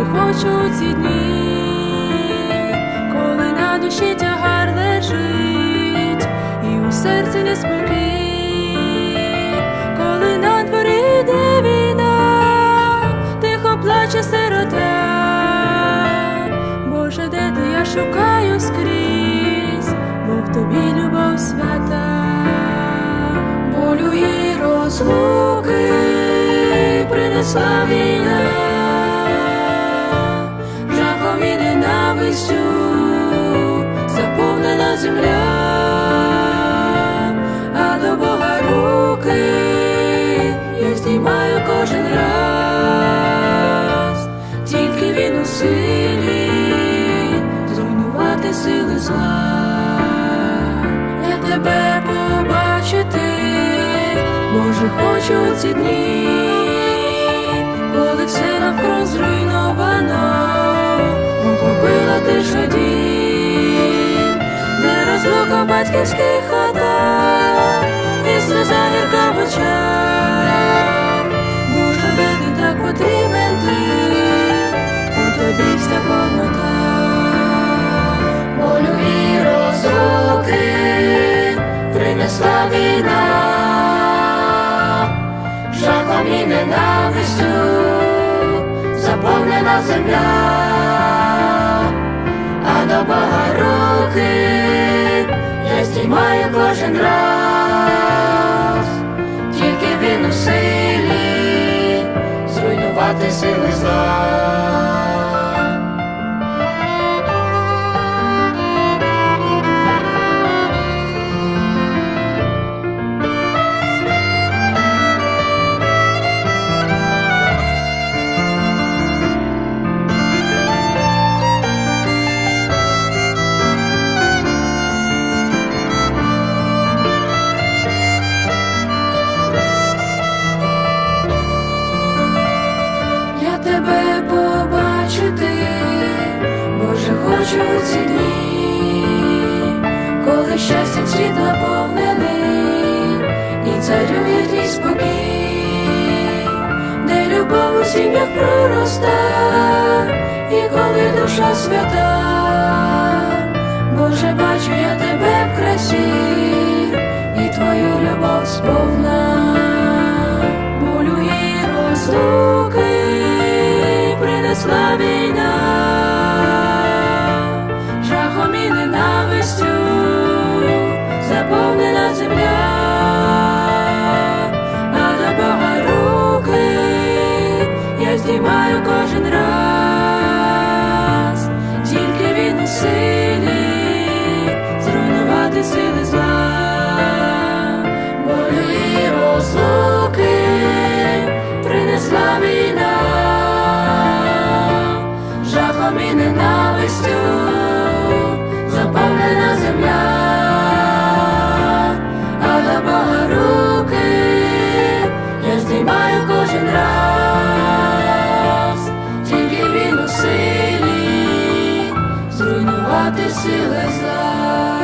Боже, хочу ці дні, коли на душі тягар лежить, і у серці неспокій, коли на дворі йде війна, тихо плаче сирота. Боже, де ти? Я шукаю скрізь, бо в тобі любов свята, болю і розлуки принесла війна, ненавистю заповнена земля, а до Бога руки я здіймаю кожен раз, тільки він у силі зруйнувати сили зла. Я тебе побачити, Боже, хочу ці дні, коли все навкруг зруйновано, охопила ти ж дім, де розлука в батьківських хатах, і сльоза гірка в очах. Боже, де ти так потрібен ти, у тобі вся повнота, болю і розлуки. Принесла війна, жахом і ненавистю. Заповнена земля, руки я здіймаю кожен раз, тільки він у силі зруйнувати сили зла. Боже, у ці дні, коли щастям світ наповнений і царює твій спокій, де любов у сім'ях пророста, і коли душа свята, Боже, бачу я тебе в красі, і твою любов сповна. Болю і розлуки принесла війна, Priscilla's love.